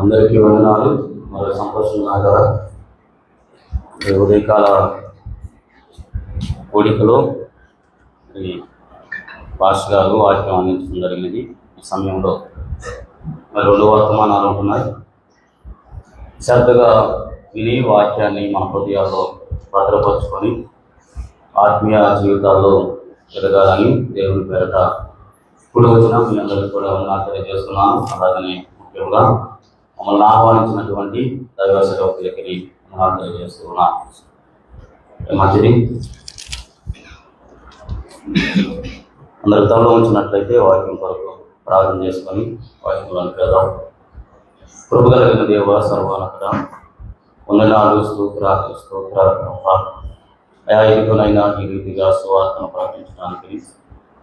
అందరికీ వందనాలు. మరి సంతోషం నాగరా ఈ ఉదయకాల కోడికలో ఈ భాష గారు వాక్యం అందించడం జరిగినది ఈ సమయంలో మరి రెండు వర్తమానాలు ఉంటున్నాయి. శ్రద్ధగా విని వాక్యాన్ని మన హృదయాల్లో భద్రపరుచుకొని ఆత్మీయ జీవితాల్లో ఎదగాలని దేవుని పేరట ఇప్పుడు వచ్చిన మీ అందరికీ కూడా వందనాలు తెలియజేస్తున్నాను. అలాగనే ముఖ్యంగా మమ్మల్ని ఆహ్వానించినటువంటి దైవ సేవకులకి తెలియజేస్తున్నాను మంచిది అందరి తలలో ఉంచినట్లయితే వాక్యం కొరకు ప్రార్థన చేసుకొని వాక్యంలోకి వెళ్దాం కృపగలిగిన దేవ సర్వాలక్కడ వందనాలు స్తోత్రాలు స్తోత్రాలు అయా ఇదిగోనైనా ఈ రీతిగా సువార్తను ప్రకటించడానికి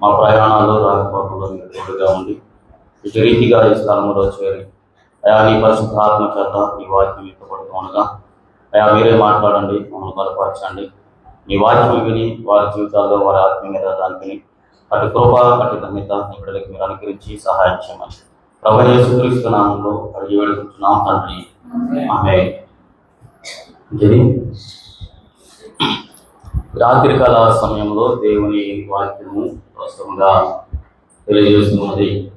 మా ప్రయాణాల్లో రాకపోకల్లో మీరు తోడుగా ఉండి ఇటు రీతిగా ఈ స్థలంలో చేరి అయా నీ పరిశుద్ధాత్మ చేత నీ వాక్యం ఇష్టపడుతూ ఉండగా అయా మీరే మాట్లాడండి మమ్మల్ని బలపరచండి. మీ వాక్యం విని వారి జీవితాల్లో వారి ఆత్మీయత దానికి అటు కృప అటు ధన్యత బిడ్డలకు మీరు అనుకరించి సహాయం చేయమని. ప్రభు యేసుక్రీస్తు నామంలో అడిగి వెళుతున్నాం తండ్రి. ఆమె జరి. రాత్రికాల సమయంలో దేవుని వాక్యము ప్రస్తుతంగా తెలియజేస్తున్నది.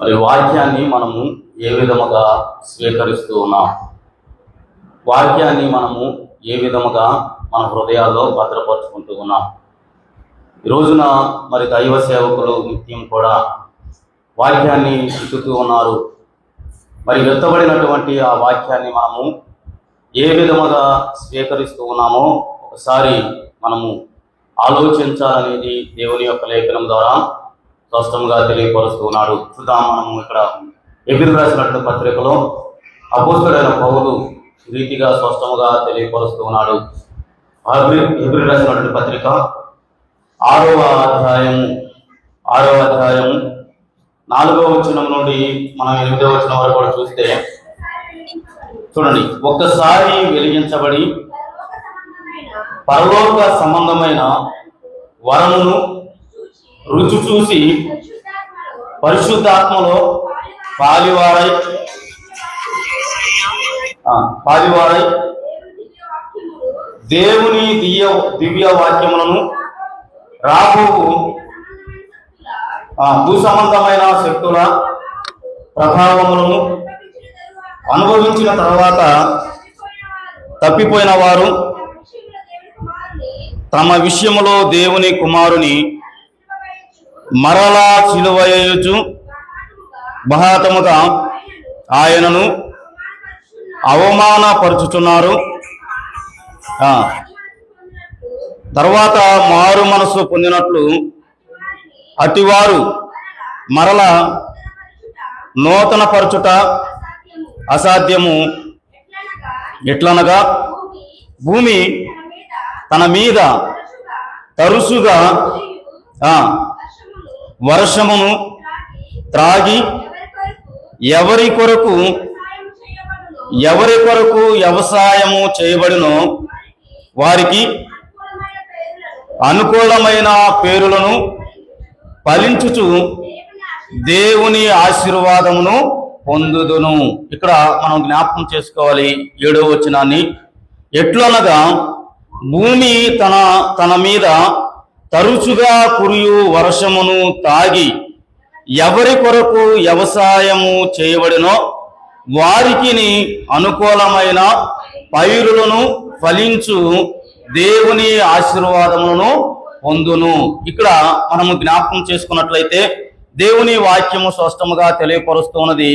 మరి వాక్యాన్ని మనము ఏ విధముగా స్వీకరిస్తూ ఉన్నాం? వాక్యాన్ని మనము ఏ విధముగా మన హృదయాల్లో భద్రపరుచుకుంటూ ఉన్నాం? ఈ రోజున మరి దైవ సేవకులు నిత్యం కూడా వాక్యాన్ని ఇచ్చుతూ ఉన్నారు. మరి వెత్తబడినటువంటి ఆ వాక్యాన్ని మనము ఏ విధముగా స్వీకరిస్తూ ఉన్నామో ఒకసారి మనము ఆలోచించాలనేది దేవుని యొక్క లేఖనం ద్వారా స్పష్టంగా తెలియపరుస్తూ ఉన్నాడు. చూద్దాం మనము ఇక్కడ ఎగురు రాసినటువంటి పత్రికలో అపోస్తుడైన పౌలు రీతిగా స్పష్టముగా తెలియపరుస్తూ ఉన్నాడు. ఎగురు రాసినటువంటి పత్రిక ఆరవ అధ్యాయము ఆరవ అధ్యాయము నాలుగవ వచనం నుండి మనం ఎనిమిదవ వచనం వరకు కూడా చూస్తే చూడండి. ఒక్కసారి వెలిగించబడి పరలోక సంబంధమైన వరమును రుచి చూసి పరిశుద్ధాత్మలో పాలివారై పాలివారై దేవుని దివ్య దివ్య వాక్యములను రాబోవు ఆ, భూ సంబంధమైన శక్తుల ప్రభావములను అనుభవించిన తర్వాత తప్పిపోయిన వారు తమ విషయంలో దేవుని కుమారుని మరలా చిలువయచు బహాతముగా ఆయనను అవమానపరుచుచున్నారు. తర్వాత మారు మనసు పొందినట్లు అటివారు మరల నూతన పరచుట అసాధ్యము. ఎట్లనగా? భూమి తన మీద తరుసుగా వర్షమును త్రాగి ఎవరి కొరకు ఎవరి కొరకు వ్యవసాయము చేయబడినో వారికి అనుకూలమైన పేరులను ఫలించుచు దేవుని ఆశీర్వాదమును పొందుదును. ఇక్కడ మనం జ్ఞాపకం చేసుకోవాలి ఏడో వచనాన్ని. ఎట్లనగా భూమి తన తన మీద తరచుగా కురియు వర్షమును తాగి ఎవరి కొరకు వ్యవసాయము చేయబడినో వారికి అనుకూలమైన పైరులను ఫలించు దేవుని ఆశీర్వాదములను పొందును. ఇక్కడ మనము జ్ఞాపకం చేసుకున్నట్లయితే దేవుని వాక్యము స్పష్టముగా తెలియపరుస్తున్నది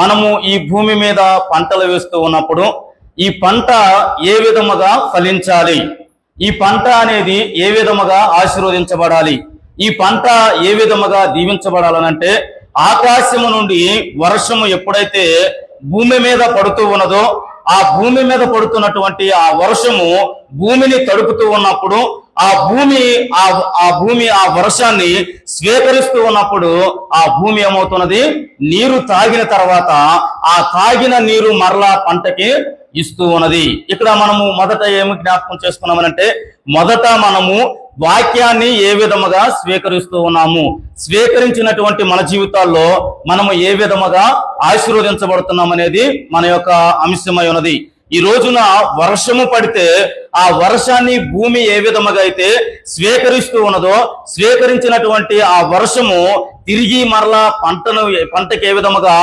మనము ఈ భూమి మీద పంటలు వేస్తూ ఉన్నప్పుడు ఈ పంట ఏ విధముగా ఫలించాలి? ఈ పంట అనేది ఏ విధముగా ఆశీర్వదించబడాలి? ఈ పంట ఏ విధముగా దీవించబడాలనంటే ఆకాశము నుండి వర్షము ఎప్పుడైతే భూమి మీద పడుతూ ఉన్నదో ఆ భూమి మీద పడుతున్నటువంటి ఆ వర్షము భూమిని తడుపుతూ ఉన్నప్పుడు ఆ భూమి ఆ ఆ భూమి ఆ వర్షాన్ని స్వీకరిస్తూ ఉన్నప్పుడు ఆ భూమి ఏమవుతున్నది? నీరు తాగిన తర్వాత ఆ తాగిన నీరు మరలా పంటకి ఇస్తూ ఉన్నది. ఇక్కడ మనము మొదట ఏమి జ్ఞాపకం చేసుకున్నామనంటే మొదట మనము వాక్యాన్ని ఏ విధముగా స్వీకరిస్తూ ఉన్నాము? స్వీకరించినటువంటి మన జీవితాల్లో మనము ఏ విధముగా ఆశీర్వదించబడుతున్నాం అనేది మన యొక్క అంశమై ఉన్నది. ఈ రోజున వర్షము పడితే ఆ వర్షాన్ని భూమి ఏ విధముగా అయితే స్వీకరిస్తూ ఉన్నదో స్వీకరించినటువంటి ఆ వర్షము తిరిగి మరలా పంటను పంటకి ఏ విధముగా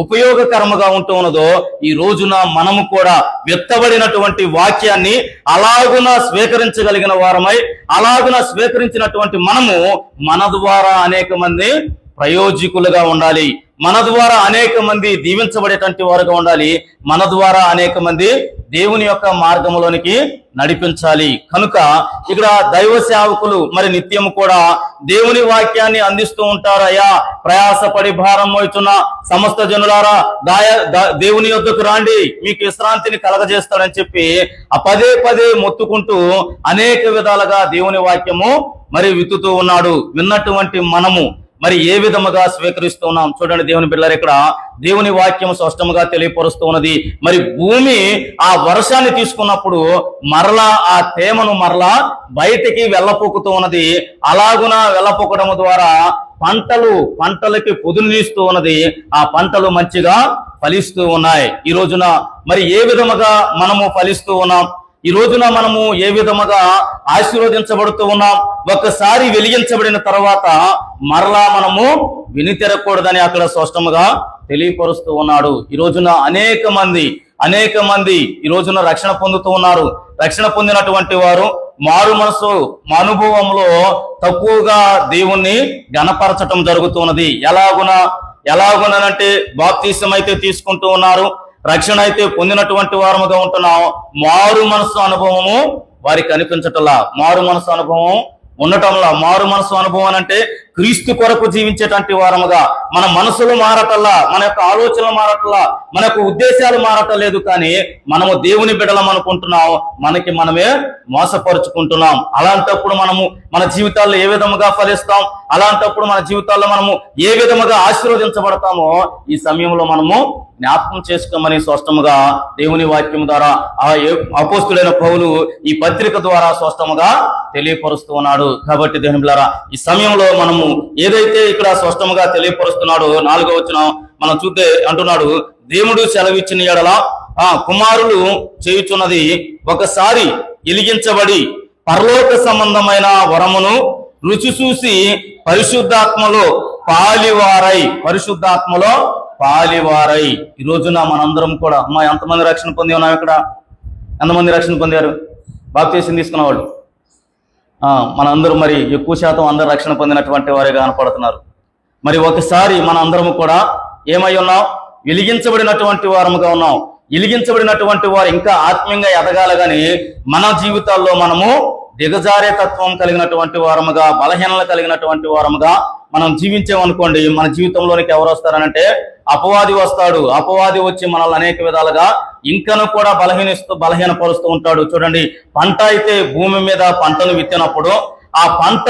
ఉపయోగకరముగా ఉంటూ ఉన్నదో ఈ రోజున మనము కూడా విత్తబడినటువంటి వాక్యాన్ని అలాగున స్వీకరించగలిగిన వారమై అలాగున స్వీకరించినటువంటి మనము మన ద్వారా అనేక మంది ప్రయోజకులుగా ఉండాలి. మన ద్వారా అనేక మంది దీవించబడేటువంటి వారుగా ఉండాలి. మన ద్వారా అనేక మంది దేవుని యొక్క మార్గంలోనికి నడిపించాలి. కనుక ఇక్కడ దైవ సేవకులు మరి నిత్యము కూడా దేవుని వాక్యాన్ని అందిస్తూ ఉంటారయ్యా. ప్రయాసపడి భారం మోచున్న సమస్త జనులారా దాయ దేవుని యొద్దకు రాండి. మీకు విశ్రాంతిని కలగజేస్తాడని చెప్పి ఆ పదే పదే మొత్తుకుంటూ అనేక విధాలుగా దేవుని వాక్యము మరి విత్తుతూ ఉన్నాడు. విన్నటువంటి మనము మరి ఏ విధముగా స్వీకరిస్తున్నాం చూడండి దేవుని బిడ్డలారు ఇక్కడ దేవుని వాక్యం స్పష్టముగా తెలియపరుస్తూ ఉన్నది. మరి భూమి ఆ వర్షాన్ని తీసుకున్నప్పుడు మరలా ఆ తేమను మరలా బయటికి వెళ్ళపోకుతూ ఉన్నది. అలాగున వెళ్ళపోకడం ద్వారా పంటలు పంటలకి పొదునిస్తూ ఉన్నది. ఆ పంటలు మంచిగా ఫలిస్తూ ఉన్నాయి. ఈ రోజున మరి ఏ విధముగా మనము ఫలిస్తూ ఉన్నాం? ఈ రోజున మనము ఏ విధముగా ఆశీర్వదించబడుతూ ఉన్నాం? ఒక్కసారి వెలిగించబడిన తర్వాత మరలా మనము వినితెరకూడదని అక్కడ స్పష్టముగా తెలియపరుస్తూ ఉన్నాడు. ఈ రోజున అనేక మంది అనేక మంది ఈ రోజున రక్షణ పొందుతూ ఉన్నారు. రక్షణ పొందినటువంటి వారు మారు మనసు అనుభవంలో తక్కువగా దేవుణ్ణి గణపరచటం జరుగుతున్నది. ఎలాగున ఎలాగునంటే బాప్తీసం అయితే తీసుకుంటూ ఉన్నారు. రక్షణ అయితే పొందినటువంటి వారముగా ఉంటున్నాం. మారు మనసు అనుభవము వారికి కనిపించటంలా మారు మనసు అనుభవం ఉండటంలా. మారు మనసు అనుభవం అంటే క్రీస్తు కొరకు జీవించేటువంటి వారముగా మన మనసులు మారటల్లా మన యొక్క ఆలోచనలు మారటల్లా మన యొక్క ఉద్దేశాలు మారటలేదు కానీ మనము దేవుని బిడలం అనుకుంటున్నాం మనకి మనమే మోసపరుచుకుంటున్నాం. అలాంటప్పుడు మనము మన జీవితాల్లో ఏ విధముగా ఫలిస్తాం? అలాంటప్పుడు మన జీవితాల్లో మనము ఏ విధముగా ఆశీర్వదించబడతామో ఈ సమయంలో మనము జ్ఞాపకం చేసుకోమని స్పష్టముగా దేవుని వాక్యం ద్వారా ఆ అపోస్తుడైన పౌలు ఈ పత్రిక ద్వారా స్పష్టముగా తెలియపరుస్తూ ఉన్నాడు. కాబట్టి దేవుని బిడ్డలారా, ఈ సమయంలో మనము ఏదైతే ఇక్కడ స్పష్టముగా తెలియపరుస్తున్నాడో నాలుగో వచ్చిన మనం చూస్తే అంటున్నాడు దేవుడు సెలవిచ్చిన ఎడల ఆ కుమారులు చేయుచున్నది ఒకసారి ఎలిగించబడి పరలోక సంబంధమైన వరమును రుచి చూసి పరిశుద్ధాత్మలో పాలివారై పరిశుద్ధాత్మలో పాలివారై. ఈ రోజున మనందరం కూడా అమ్మాయి ఎంతమంది రక్షణ పొంది ఉన్నాం ఇక్కడ? ఎంతమంది రక్షణ పొందారు? బాప్తీసం తీసుకున్న వాళ్ళు మనందరూ మరి ఎక్కువ శాతం అందరు రక్షణ పొందినటువంటి వారే కనపడుతున్నారు. మరి ఒకసారి మన అందరము కూడా ఏమై ఉన్నాం? వెలిగించబడినటువంటి వారముగా ఉన్నాం. వెలిగించబడినటువంటి వారు ఇంకా ఆత్మీయంగా ఎదగాల గాని మన జీవితాల్లో మనము దిగజారే తత్వం కలిగినటువంటి వారముగా బలహీనత కలిగినటువంటి వారముగా మనం జీవించామనుకోండి మన జీవితంలోనికి ఎవరు వస్తారనంటే అపవాది వస్తాడు. అపవాది వచ్చి మనల్ని అనేక విధాలుగా ఇంకను కూడా బలహీనిస్తూ బలహీనపరుస్తూ ఉంటాడు. చూడండి పంట అయితే భూమి మీద పంటను విత్తినప్పుడు ఆ పంట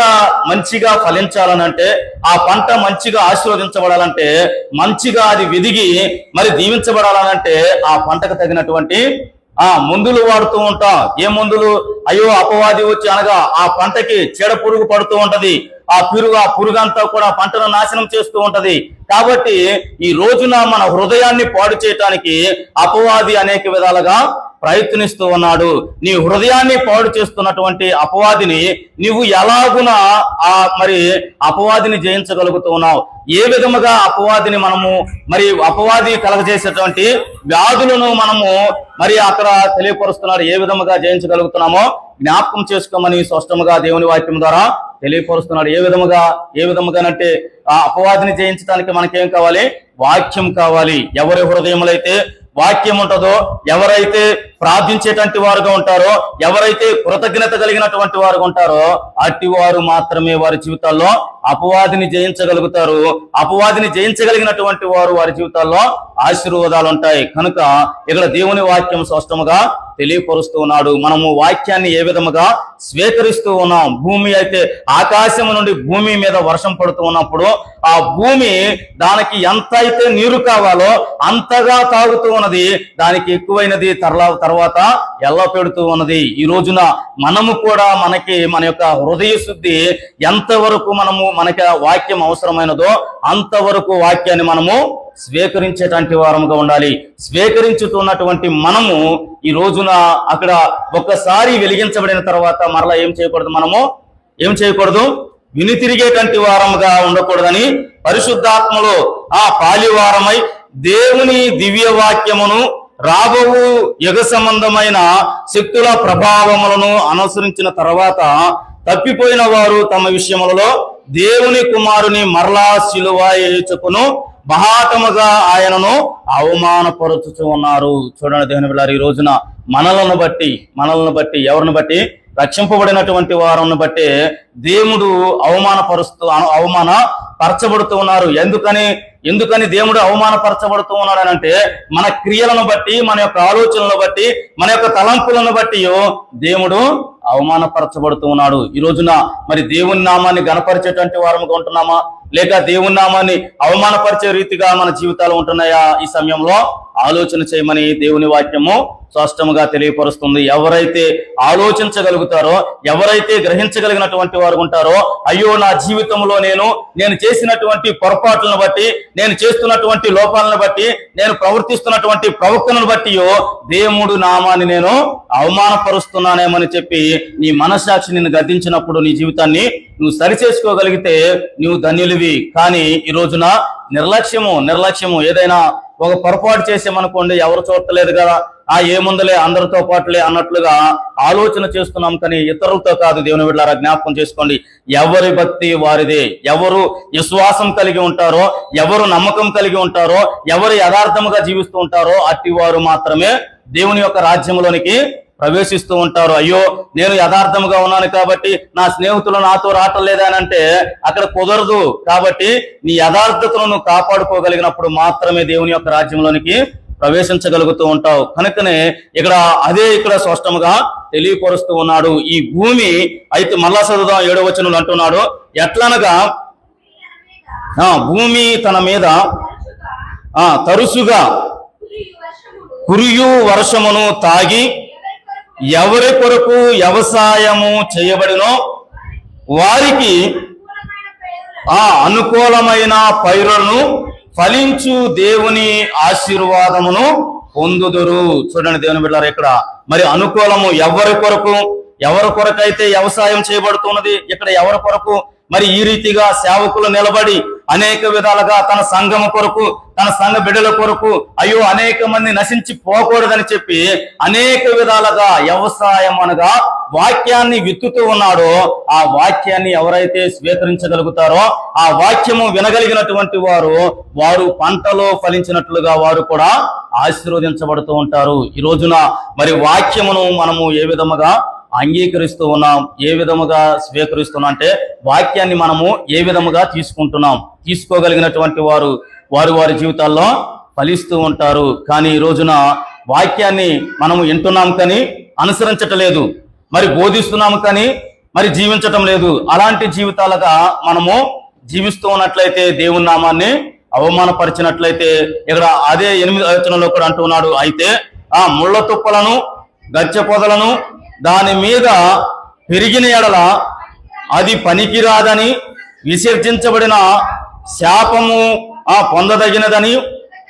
మంచిగా ఫలించాలనంటే ఆ పంట మంచిగా ఆశీర్వదించబడాలంటే మంచిగా అది వెదిగి మరి దీవించబడాలనంటే ఆ పంటకు తగినటువంటి ఆ మందులు వాడుతూ ఉంటాం. ఏ మందులు? అయ్యో అపవాది వచ్చి అనగా ఆ పంటకి చీడ పురుగు పడుతూ ఉంటది. ఆ పురుగు ఆ పురుగు అంతా కూడా పంటను నాశనం చేస్తూ ఉంటది. కాబట్టి ఈ రోజున మన హృదయాన్ని పాడు చేయటానికి అపవాది అనేక విధాలుగా ప్రయత్నిస్తూ ఉన్నాడు. నీ హృదయాన్ని పాడు చేస్తున్నటువంటి అపవాదిని నీవు ఎలాగున ఆ మరి అపవాదిని జయించగలుగుతూ ఉన్నావు. ఏ విధముగా అపవాదిని మనము మరి అపవాది కలగజేసేటువంటి వ్యాధులను మనము మరి అక్కడ తెలియపరుస్తున్నాడు ఏ విధముగా జయించగలుగుతున్నామో జ్ఞాపకం చేసుకోమని స్పష్టముగా దేవుని వాక్యం ద్వారా తెలియపరుస్తున్నాడు. ఏ విధముగా ఏ విధముగానంటే ఆ అపవాదిని జయించడానికి మనకేం కావాలి? వాక్యం కావాలి. ఎవరి హృదయములైతే వాక్యం ఉంటుందో ఎవరైతే ప్రార్థించేటువంటి వారుగా ఉంటారో ఎవరైతే కృతజ్ఞత కలిగినటువంటి వారుగా ఉంటారో అట్టి వారు మాత్రమే వారి జీవితాల్లో అపవాదిని జయించగలుగుతారు. అపవాదిని జయించగలిగినటువంటి వారు వారి జీవితాల్లో ఆశీర్వాదాలు ఉంటాయి. కనుక ఇక్కడ దేవుని వాక్యం స్పష్టముగా తెలియపరుస్తూ ఉన్నాడు. మనము వాక్యాన్ని ఏ విధముగా స్వీకరిస్తూ ఉన్నాం? భూమి అయితే ఆకాశం నుండి భూమి మీద వర్షం పడుతూ ఉన్నప్పుడు ఆ భూమి దానికి ఎంత అయితే నీరు కావాలో అంతగా తాగుతూ ఉన్నది దానికి ఎక్కువైనది తరలా తర్వాత ఎల్ల పెడుతూ ఉన్నది? ఈ రోజున మనము కూడా మనకి మన యొక్క హృదయ శుద్ధి ఎంతవరకు మనము మనకి వాక్యం అవసరమైనదో అంతవరకు వాక్యాన్ని మనము స్వీకరించేటువంటి వారముగా ఉండాలి. స్వీకరించుతున్నటువంటి మనము ఈ రోజున అక్కడ ఒక్కసారి వెలిగించబడిన తర్వాత మరలా ఏం చేయకూడదు మనము? ఏం చేయకూడదు? విని తిరిగేటువంటి వారముగా ఉండకూడదని పరిశుద్ధాత్మలో ఆ పాలివారమై దేవుని దివ్య వాక్యమును రాబోవు యుగ సంబంధమైన శక్తుల ప్రభావములను అనుసరించిన తర్వాత తప్పిపోయిన వారు తమ విషయములలో దేవుని కుమారుని మరలా శిలువ ఏచుకును మహాత్మగా ఆయనను అవమానపరుచుతూ ఉన్నారు. చూడండి దేవుని బిడ్డలారా, ఈ రోజున మనలను బట్టి మనలను బట్టి ఎవరిని బట్టి? రక్షింపబడినటువంటి వారిని బట్టి దేవుడు అవమానపరుస్తూ అవమాన పరచబడుతూ ఉన్నారు. ఎందుకని? ఎందుకని దేవుడు అవమానపరచబడుతూ ఉన్నాడనంటే మన క్రియలను బట్టి మన యొక్క ఆలోచనలను బట్టి మన యొక్క తలంపులను బట్టి దేవుడు అవమానపరచబడుతూ ఉన్నాడు. ఈ రోజున మరి దేవుని నామాన్ని గణపరిచేటువంటి వారముగా ఉంటున్నామా? లేక దేవుని నామాన్ని అవమానపరిచే రీతిగా మన జీవితాలు ఉంటున్నాయా? ఈ సమయంలో ఆలోచన చేయమని దేవుని వాక్యము స్పష్టముగా తెలియపరుస్తుంది. ఎవరైతే ఆలోచించగలుగుతారో ఎవరైతే గ్రహించగలిగినటువంటి వారు ఉంటారో అయ్యో నా జీవితంలో నేను నేను చేసినటువంటి పొరపాట్లను బట్టి నేను చేస్తున్నటువంటి లోపాలను బట్టి నేను ప్రవర్తిస్తున్నటువంటి ప్రవక్తలను బట్టి దేవుడు నామాన్ని నేను అవమానపరుస్తున్నానేమని చెప్పి నీ మనస్సాక్షి నిన్ను గద్దించినప్పుడు నీ జీవితాన్ని నువ్వు సరిచేసుకోగలిగితే నువ్వు ధన్యులివి. కానీ ఈ రోజున నిర్లక్ష్యము నిర్లక్ష్యము ఏదైనా ఒక పొరపాటు చేసామనుకోండి ఎవరు చూడలేదు కదా. ఆ ఏముందలే అందరితో పాటులే అన్నట్లుగా ఆలోచన చేస్తున్నాం కానీ ఇతరులతో కాదు. దేవుని బిడ్డారా జ్ఞాపకం చేసుకోండి. ఎవరి భక్తి వారిదే? ఎవరు విశ్వాసం కలిగి ఉంటారో ఎవరు నమ్మకం కలిగి ఉంటారో ఎవరు యథార్థముగా జీవిస్తూ ఉంటారో అట్టి వారు మాత్రమే దేవుని యొక్క రాజ్యంలోనికి ప్రవేశిస్తూ ఉంటారు. అయ్యో నేను యథార్థముగా ఉన్నాను కాబట్టి నా స్నేహితులు నాతో రావటం లేదనంటే అక్కడ కుదరదు. కాబట్టి నీ యథార్థతను నువ్వు కాపాడుకోగలిగినప్పుడు మాత్రమే దేవుని యొక్క రాజ్యంలోనికి ప్రవేశించగలుగుతూ ఉంటావు. కనుకనే ఇక్కడ అదే ఇక్కడ స్పష్టముగా తెలియపరుస్తూ ఉన్నాడు. ఈ భూమి అయితే మళ్ళా చదువుదాం ఏడో వచనంలో అంటున్నాడు. ఎట్లనగా ఆ భూమి తన మీద తరచుగా తరుసుగా కురియు వర్షమును తాగి ఎవరి కొరకు వ్యవసాయము చేయబడినో వారికి ఆ అనుకూలమైన పైరులను ఫలించు దేవుని ఆశీర్వాదమును పొందుదురు. చూడండి దేవుని బిడ్డారు ఇక్కడ. మరి అనుకూలము ఎవరి కొరకు? ఎవరి కొరకైతే వ్యవసాయం చేయబడుతున్నది? ఇక్కడ ఎవరి కొరకు? మరి ఈ రీతిగా సేవకులు నిలబడి అనేక విధాలుగా తన సంఘము కొరకు తన సంఘ బిడ్డల కొరకు అయ్యో అనేక మంది నశించి పోకూడదని చెప్పి అనేక విధాలుగా వ్యవసాయం అనగా వాక్యాన్ని విత్తుతూ ఉన్నాడో ఆ వాక్యాన్ని ఎవరైతే స్వీకరించగలుగుతారో ఆ వాక్యము వినగలిగినటువంటి వారు వారు పంటలో ఫలించినట్లుగా వారు కూడా ఆశీర్వదించబడుతూ ఉంటారు. ఈ రోజున మరి వాక్యమును మనము ఏ విధముగా అంగీకరిస్తూ ఉన్నాం. ఏ విధముగా స్వీకరిస్తున్నాం అంటే వాక్యాన్ని మనము ఏ విధముగా తీసుకుంటున్నాం? తీసుకోగలిగినటువంటి వారు వారు వారి జీవితాల్లో ఫలిస్తూ ఉంటారు. కానీ ఈ రోజున వాక్యాన్ని మనము వింటున్నాం కానీ అనుసరించటలేదు. మరి బోధిస్తున్నాం కానీ మరి జీవించటం లేదు. అలాంటి జీవితాలుగా మనము జీవిస్తూ ఉన్నట్లయితే దేవుని నామాన్ని అవమానపరిచినట్లయితే ఇక్కడ అదే ఎనిమిది వచనంలో కూడా అంటున్నాడు అయితే ఆ ముళ్ళ తుప్పలను గచ్చ పొదలను దాని మీద పెరిగిన ఎడల అది పనికిరాదని విసర్జించబడిన శాపము ఆ పొందదగినదని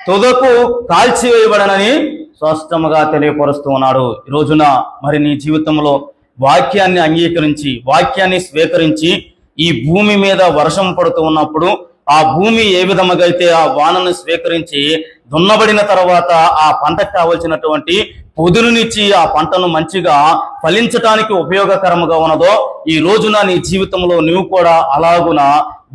తుదకు కాల్చివేయబడనని స్పష్టముగా తెలియపరుస్తూ ఉన్నాడు. ఈ రోజున మరి నీ జీవితంలో వాక్యాన్ని అంగీకరించి వాక్యాన్ని స్వీకరించి ఈ భూమి మీద వర్షం పడుతూ ఉన్నప్పుడు ఆ భూమి ఏ విధముగా అయితే ఆ వానను స్వీకరించి దున్నబడిన తర్వాత ఆ పంటకు కావలసినటువంటి పొదులునిచ్చి ఆ పంటను మంచిగా ఫలించటానికి ఉపయోగకరముగా ఉన్నదో ఈ రోజున నీ జీవితంలో నువ్వు కూడా అలాగున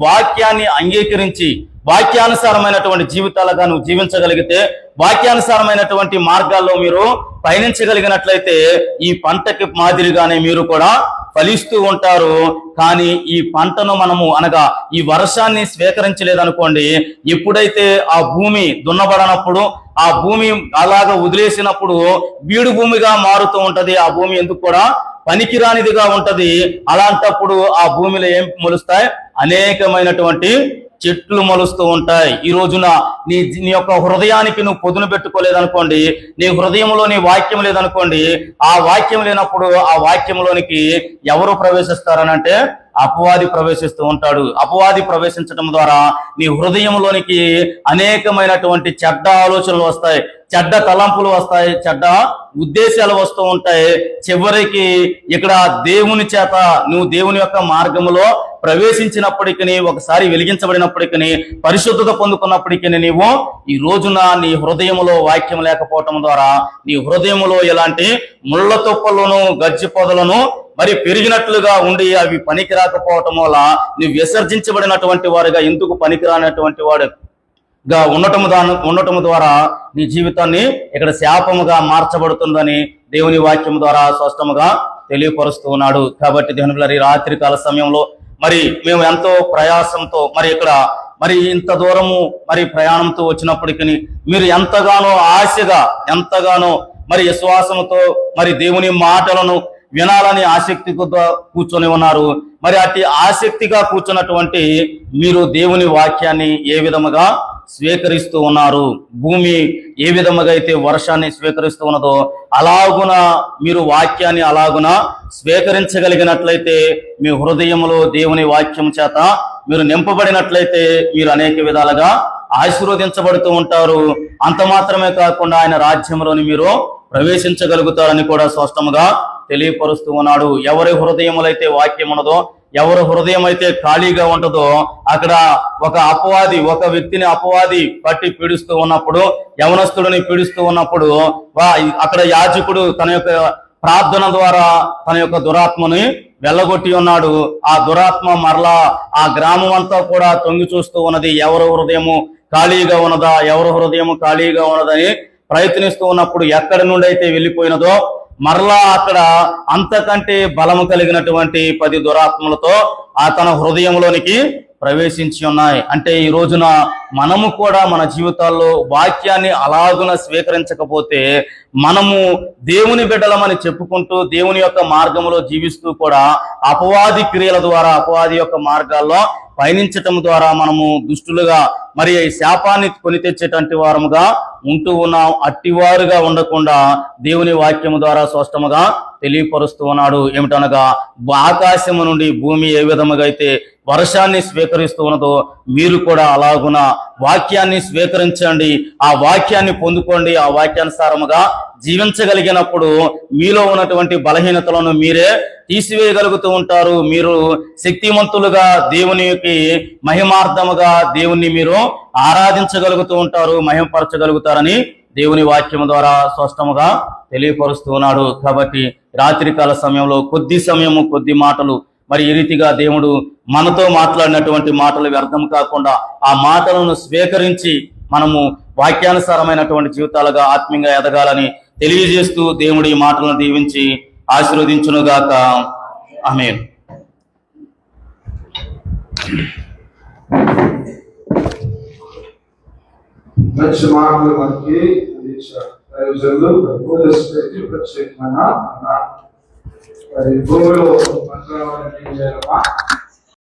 వాక్యాన్ని అంగీకరించి వాక్యానుసారమైనటువంటి జీవితాలుగా నువ్వు జీవించగలిగితే వాక్యానుసారమైనటువంటి మార్గాల్లో మీరు పయనించగలిగినట్లయితే ఈ పంటకి మాదిరిగానే మీరు కూడా ఫలిస్తూ ఉంటారు. కానీ ఈ పంటను మనము అనగా ఈ వర్షాన్ని స్వీకరించలేదనుకోండి ఎప్పుడైతే ఆ భూమి దున్నబడనప్పుడు ఆ భూమి అలాగ వదిలేసినప్పుడు బీడు భూమిగా మారుతూ ఉంటది ఆ భూమి ఎందుకు కూడా పనికిరానిదిగా ఉంటది. అలాంటప్పుడు ఆ భూమిలో ఏం మొలుస్తాయి? అనేకమైనటువంటి చెట్లు మొలుస్తూ ఉంటాయి. ఈ రోజున నీ నీ యొక్క హృదయానికి నువ్వు పొదును పెట్టుకోలేదనుకోండి నీ హృదయంలో నీ వాక్యం లేదనుకోండి ఆ వాక్యం లేనప్పుడు ఆ వాక్యంలోనికి ఎవరు ప్రవేశిస్తారనంటే అపవాది ప్రవేశిస్తూ ఉంటాడు. అపవాది ప్రవేశించడం ద్వారా నీ హృదయంలోనికి అనేకమైనటువంటి చెడ్డ ఆలోచనలు వస్తాయి చెడ్డ తలంపులు వస్తాయి చెడ్డ ఉద్దేశాలు వస్తూ ఉంటాయి. చివరికి ఇక్కడ దేవుని చేత నువ్వు దేవుని యొక్క మార్గంలో ప్రవేశించినప్పటికీ ఒకసారి వెలిగించబడినప్పటికీ పరిశుద్ధత పొందుకున్నప్పటికీ నీవు ఈ రోజున నీ హృదయంలో వాక్యం లేకపోవటం ద్వారా నీ హృదయంలో ఎలాంటి ముళ్ళ తుప్పలను గజ్జి పొదలను మరి పెరిగినట్లుగా ఉండి అవి పనికి రాకపోవటం వల్ల నువ్వు విసర్జించబడినటువంటి వారుగా ఎందుకు పనికిరానటువంటి వాడు గా ఉండటము దాని ఉండటము ద్వారా నీ జీవితాన్ని ఇక్కడ శాపముగా మార్చబడుతుందని దేవుని వాక్యం ద్వారా స్పష్టముగా తెలియపరుస్తూ ఉన్నాడు. కాబట్టి దేవుని రాత్రి కాల సమయంలో మరి మేము ఎంతో ప్రయాసంతో మరి ఇక్కడ మరి ఇంత దూరము మరి ప్రయాణంతో వచ్చినప్పటికీ మీరు ఎంతగానో ఆశగా ఎంతగానో మరి విశ్వాసంతో మరి దేవుని మాటలను వినాలని ఆసక్తితో కూర్చొని ఉన్నారు. మరి అతి ఆసక్తిగా కూర్చున్నటువంటి మీరు దేవుని వాక్యాన్ని ఏ విధముగా స్వీకరిస్తూ ఉన్నారు? భూమి ఏ విధముగా అయితే వర్షాన్ని స్వీకరిస్తూ ఉన్నదో అలాగున మీరు వాక్యాన్ని అలాగున స్వీకరించగలిగినట్లయితే మీ హృదయంలో దేవుని వాక్యం చేత మీరు నింపబడినట్లయితే మీరు అనేక విధాలుగా ఆశీర్వదించబడుతూ ఉంటారు. అంత మాత్రమే కాకుండా ఆయన రాజ్యంలోని మీరు ప్రవేశించగలుగుతారని కూడా స్పష్టముగా తెలియపరుస్తూ ఉన్నాడు. ఎవరి హృదయములైతే వాక్యం ఉన్నదో ఎవరి హృదయం అయితే ఖాళీగా ఉంటుందో అక్కడ ఒక అపవాది ఒక వ్యక్తిని అపవాది పట్టి పీడిస్తూ ఉన్నప్పుడు యవనస్తుడిని పీడిస్తూ ఉన్నప్పుడు అక్కడ యాజకుడు తన యొక్క ప్రార్థన ద్వారా తన యొక్క దురాత్మని వెళ్ళగొట్టి ఉన్నాడు. ఆ దురాత్మ మరలా ఆ గ్రామం అంతా కూడా తొంగి చూస్తూ ఉన్నది. ఎవరు హృదయము ఖాళీగా ఉన్నదా? ఎవరు హృదయము ఖాళీగా ఉన్నదని ప్రయత్నిస్తూ ఉన్నప్పుడు ఎక్కడి నుండి అయితే వెళ్ళిపోయినదో మరలా అక్కడ అంతకంటే బలము కలిగినటువంటి పది దురాత్మలతో ఆ తన హృదయంలోనికి ప్రవేశించి ఉన్నాయి. అంటే ఈ రోజున మనము కూడా మన జీవితాల్లో వాక్యాన్ని అలాగున స్వీకరించకపోతే మనము దేవుని బిడ్డలమని చెప్పుకుంటూ దేవుని యొక్క మార్గంలో జీవిస్తూ కూడా అపవాది క్రియల ద్వారా అపవాది యొక్క మార్గాల్లో పయనించటం ద్వారా మనము దుష్టులుగా మరి ఈ శాపాన్ని కొని తెచ్చేటువంటి వారముగా ఉంటూ ఉన్నాం. అట్టివారుగా ఉండకుండా దేవుని వాక్యము ద్వారా స్పష్టముగా తెలియపరుస్తూ ఉన్నాడు. ఏమిటనగా ఆకాశము నుండి భూమి ఏ విధముగా అయితే వర్షాన్ని స్వీకరిస్తూ ఉన్నదో మీరు కూడా అలాగున వాక్యాన్ని స్వీకరించండి. ఆ వాక్యాన్ని పొందుకోండి. ఆ వాక్యానుసారముగా జీవించగలిగినప్పుడు మీలో ఉన్నటువంటి బలహీనతలను మీరే తీసివేయగలుగుతూ ఉంటారు. మీరు శక్తిమంతులుగా దేవునికి మహిమార్థముగా దేవుణ్ణి మీరు ఆరాధించగలుగుతూ ఉంటారు మహింపరచగలుగుతారని దేవుని వాక్యం ద్వారా స్పష్టముగా తెలియపరుస్తూ ఉన్నాడు. కాబట్టి రాత్రికాల సమయంలో కొద్ది సమయము కొద్ది మాటలు మరి ఈ రీతిగా దేవుడు మనతో మాట్లాడినటువంటి మాటలు వ్యర్థం కాకుండా ఆ మాటలను స్వీకరించి మనము వాక్యానుసారమైనటువంటి జీవితాలుగా ఆత్మీయంగా ఎదగాలని తెలియజేస్తూ దేవుడి ఈ మాటలను దీవించి ఆశీర్వదించునుగాక. ఆమె Benchmark Monkey Addiction. There is a look at what is the difference in Mana and that. But in Google, Mantra and India,